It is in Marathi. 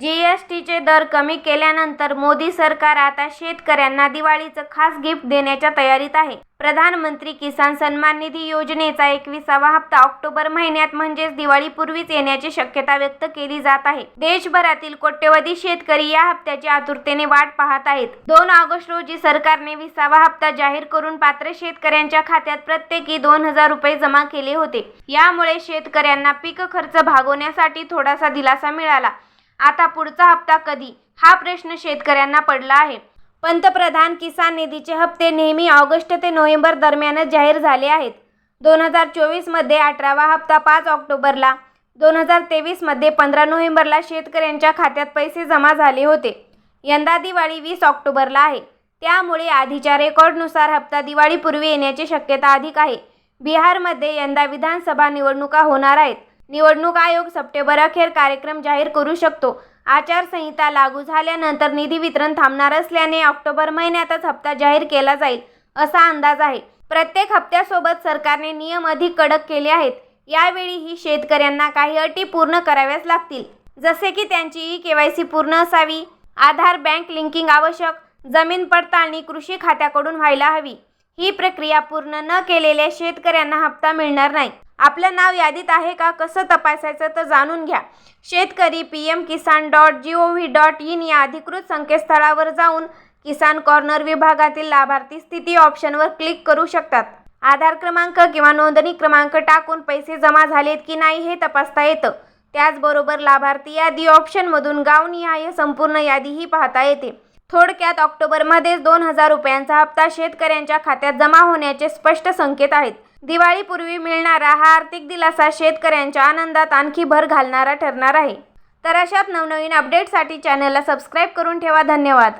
जीएसटीचे दर कमी केल्यानंतर मोदी सरकार आता शेतकऱ्यांना दिवाळीचं खास गिफ्ट देण्याच्या तयारीत आहे. प्रधानमंत्री किसान सन्मान निधी योजनेचा एकविसावा हप्ता ऑक्टोबर महिन्यात म्हणजेच दिवाळीपूर्वीच येण्याची शक्यता व्यक्त केली जात आहे. देशभरातील कोट्यवधी शेतकरी या हप्त्याची आतुरतेने वाट पाहत आहेत. दोन ऑगस्ट रोजी सरकारने विसावा हप्ता जाहीर करून पात्र शेतकऱ्यांच्या खात्यात प्रत्येकी दोन हजार रुपये जमा केले होते. यामुळे शेतकऱ्यांना पीक खर्च भागवण्यासाठी थोडासा दिलासा मिळाला. आता पुढचा हप्ता कधी? हा प्रश्न शेतकऱ्यांना पडला आहे. पंतप्रधान किसान निधीचे हप्ते नेहमी ऑगस्ट ते नोव्हेंबर दरम्यानच जाहीर झाले आहेत. दोन हजार चोवीसमध्ये अठरावा हप्ता पाच ऑक्टोबरला दोन हजार तेवीसमध्ये पंधरा नोव्हेंबरला शेतकऱ्यांच्या खात्यात पैसे जमा झाले होते. यंदा दिवाळी वीस ऑक्टोबरला आहे. त्यामुळे आधीच्या रेकॉर्डनुसार हप्ता दिवाळीपूर्वी येण्याची शक्यता अधिक आहे. बिहारमध्ये यंदा विधानसभा निवडणुका होणार आहेत. निवडणूक आयोग सप्टेंबर अखेर कार्यक्रम जाहीर करू शकतो. आचारसंहिता लागू झाल्यानंतर निधी वितरण थांबणार असल्याने ऑक्टोबर महिन्यातच हप्ता जाहीर केला जाईल असा अंदाज आहे. प्रत्येक हप्त्यासोबत सरकारने नियम अधिक कडक केले आहेत. यावेळी ही शेतकऱ्यांना काही अटी पूर्ण कराव्याच लागतील. जसे की त्यांची ई के वाय सी पूर्ण असावी आधार बँक लिंकिंग आवश्यक जमीन पडताळणी कृषी खात्याकडून व्हायला हवी. ही प्रक्रिया पूर्ण न केलेल्या शेतकऱ्यांना हप्ता मिळणार नाही. आपलं नाव यादीत आहे का? कसं तपासायचं? तर जाणून घ्या. शेतकरी P M Kisan dot G O V dot in या अधिकृत संकेतस्थळावर जाऊन किसान कॉर्नर विभागातील लाभार्थी स्थिती ऑप्शनवर क्लिक करू शकतात. आधार क्रमांक किंवा नोंदणी क्रमांक टाकून पैसे जमा झालेत की नाही हे तपासता येतं. त्याचबरोबर लाभार्थी यादी ऑप्शनमधून गावनिहाय संपूर्ण यादीही पाहता येते. थोडक्यात ऑक्टोबरमध्येच दोन हजार रुपयांचा हप्ता शेतकऱ्यांच्या खात्यात जमा होण्याचे स्पष्ट संकेत आहेत. दिवाळीपूर्वी मिळणारा हा आर्थिक दिलासा शेतकऱ्यांच्या आनंदात आणखी भर घालणारा ठरणार आहे. तर अशात नवनवीन अपडेटसाठी चॅनलला सबस्क्राईब करून ठेवा. धन्यवाद.